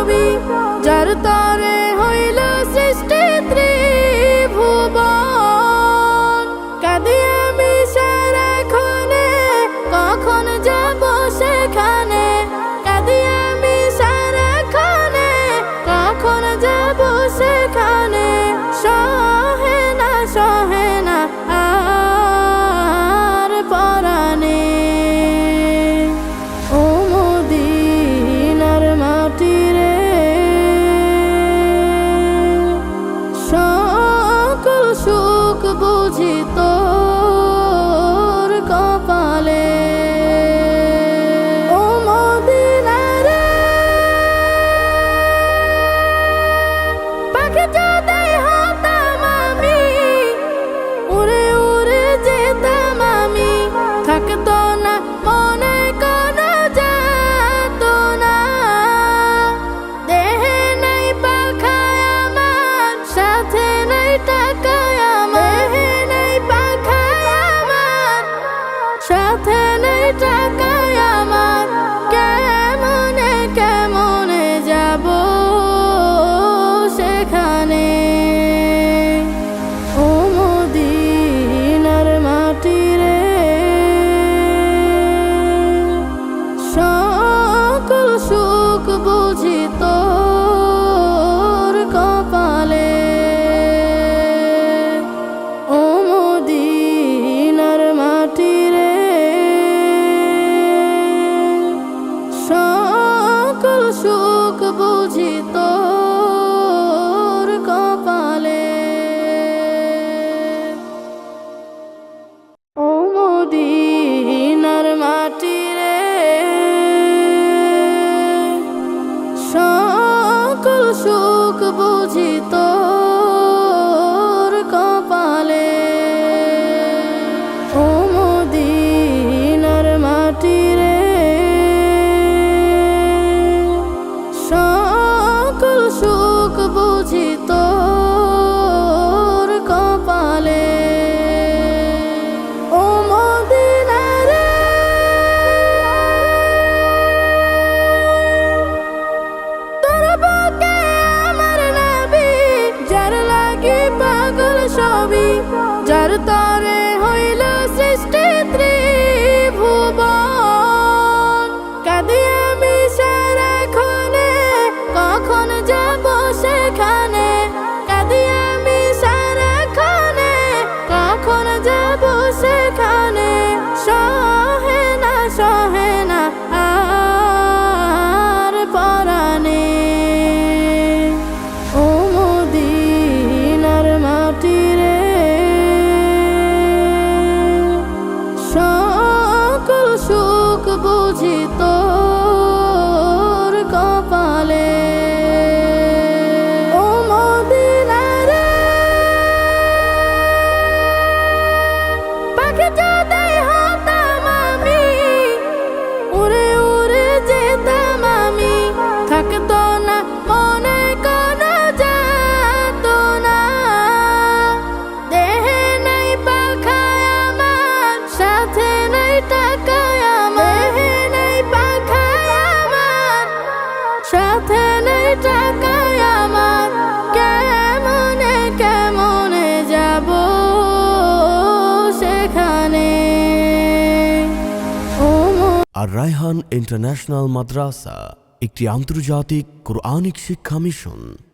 ছবি যার তরে হইল সৃষ্টি ত্রিভুবন। tene necesito সাথে নেই টাকায় আমার কেমনে কেমনে যাব সেখানে? আর রায়হান ইন্টারন্যাশনাল মাদ্রাসা, একটি আন্তর্জাতিক কোরআনিক শিক্ষা মিশন।